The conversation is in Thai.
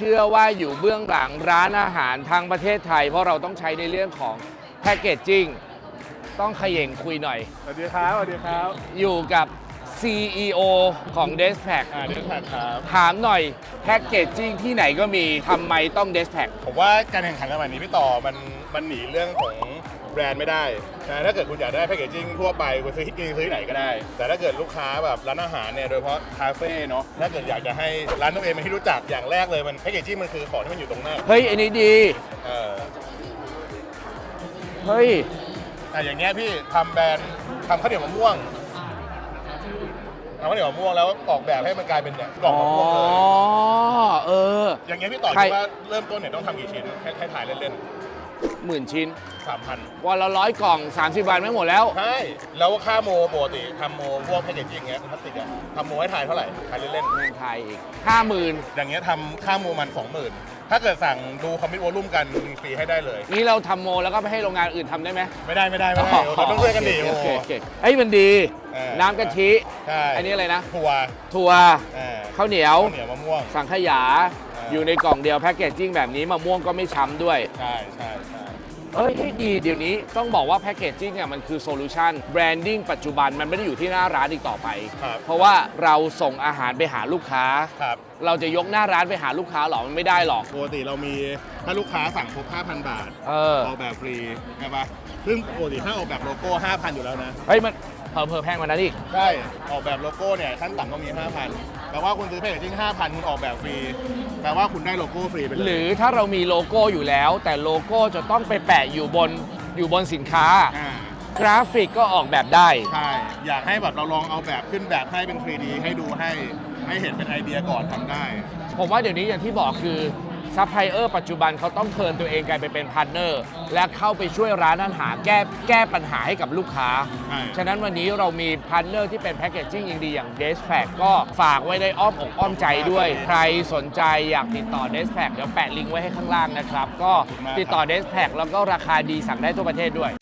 เชื่อว่าอยู่เบื้องหลังร้านอาหารทางประเทศไทย เพราะเราต้องใช้ในเรื่องของแพคเกจจิ้งต้องเขย่งคุยหน่อย สวัสดีครับ สวัสดีครับ อยู่กับ CEO ของ d e s p a c อ่าเดนแพคครับ ถามหน่อยแพคเกจจิ้งที่ไหนก็มีทำไมต้อง d e s p a c ผมว่าการแข่งขันสมัยนี้พี่ต่อมันมันหนีเรื่องของแบรนด์ไม่ได้นะถ้าเกิดคุณอยากได้แพคเกจจิ้งทั่วไปคุณซื้อที่กินซื้อที่ไหนก็ได้ แต่ถ้าเกิดลูกค้าแบบร้านอาหารเนี่ยโดยเฉพาะคาเฟ่เนาะถ้าเกิดอยากจะให้ร้านตัวเองเป็นที่รู้จักอย่างแรกเลยมันแพคเกจจิ้งมันคือของที่มันอยู่ตรงหน้าเฮ้ย อันนี้ดี เออเฮ้ยแต่อย่างเงี้ยพี่ทำแบรนด์ทำข้าวเหนียวมะม่วง ทำข้าวเหนียวมะม่วงแล้วออกแบบให้มันกลายเป็นเนี่ยกล่องอ๋อมะม่วงเลยเออ อย่างเงี้ยพี่ต่อใคร คิดว่าเริ่มต้นเนี่ยต้องทำกี่ชิ้นให้ให้ถ่ายเล่นหมื่นชิ้น ๆสามพันวันละร้อยกล่อง 30วันไม่หมดแล้ว ใช่แล้วค่าโมปกติทำโมพวกแพคเกจจิ้งเงี้ยพลาสติกอะทำโมให้ถ่ายเท่าไหร่ถ่ายเล่นเมืองไทยอีกห้าหมื่นๆอย่างเงี้ยทำค่าโมมันสองหมื่น ถ้าเกิดสั่งดูคอมมิชวอลลุ่มกันมีฟรีให้ได้เลย นี่เราทำโมแล้วก็ไปให้โรงงานอื่นทำได้ไหมไม่ได้ไม่ได้ไม่ได้เราต้องช่วยกันดิโอโอ้เคโห โอเคโอเคเอ้ยมันดี เออ น้ำกะทิ ใช่อันนี้อะไรนะถั่วถั่วเออข้าวเหนียว ข้าวเหนียวมะม่วง สังขยาเออออ ยู่ในกล่องเดียวแพ็กเกจจิ้งแบบนี้มะม่วงก็ไม่ช้ำด้วย ใช่ใช่ใช่ เอ้ยดีเดี๋ยวนี้ต้องบอกว่าแพ็กเกจจิ้งเนี่ยมันคือโซลูชันแบรนดิ้งปัจจุบันมันไม่ได้อยู่ที่หน้าร้านอีกต่อไป ครับ เพราะว่าเราส่งอาหารไปหาลูกค้า ครับเราจะยกหน้าร้านไปหาลูกค้าหรอมันไม่ได้หรอก ปกติเรามีถ้าลูกค้าสั่งครบ5,000 บาทเออ ออกแบบฟรีใช่ปะซึ่งปกติถ้าออกแบบโลโก้ 5,000 อยู่แล้วนะ เฮ้ยมัน เพิ่มเพิ่มแพงกว่านั้นอีก ใช่ ออกแบบโลโก้เนี่ยขั้นต่ำต้องมี 5,000 แปลว่าคุณซื้อแพคเกจจิ้ง5,000 คุณออกแบบฟรี แปลว่าคุณได้โลโก้ฟรีไปเลย หรือถ้าเรามีโลโก้อยู่แล้ว แต่โลโก้จะต้องไปแปะอยู่บนอยู่บนสินค้า อ่ากราฟิกก็ออกแบบได้ ใช่ อยากให้แบบเราลองเอาแบบขึ้นแบบให้เป็น 3D ให้ดูให้ให้เห็นเป็นไอเดียก่อนทำได้ ผมว่าเดี๋ยวนี้อย่างที่บอกคือ ซัพพลายเออร์ปัจจุบันเขาต้องเทิร์นตัวเองกลายไปเป็นพาร์ทเนอร์ และเข้าไปช่วยร้านอาหารแก้แก้ปัญหาให้กับลูกค้า ใช่ ฉะนั้นวันนี้เรามีพาร์ทเนอร์ที่เป็นแพ c เกจจิ้งอย่างดีอย่าง d e s p a c ก็ฝากไว้ในอ้อมอกอ้อมใจด้วย ใครสนใจอยากติดต่อ d e s p a c เดี๋ยวแปะลิงก์ไว้ให้ข้างล่างนะครับ ก็ติดต่อ d e s p a c แล้วก็ราคาดีสั่งได้ทั่วประเทศด้วย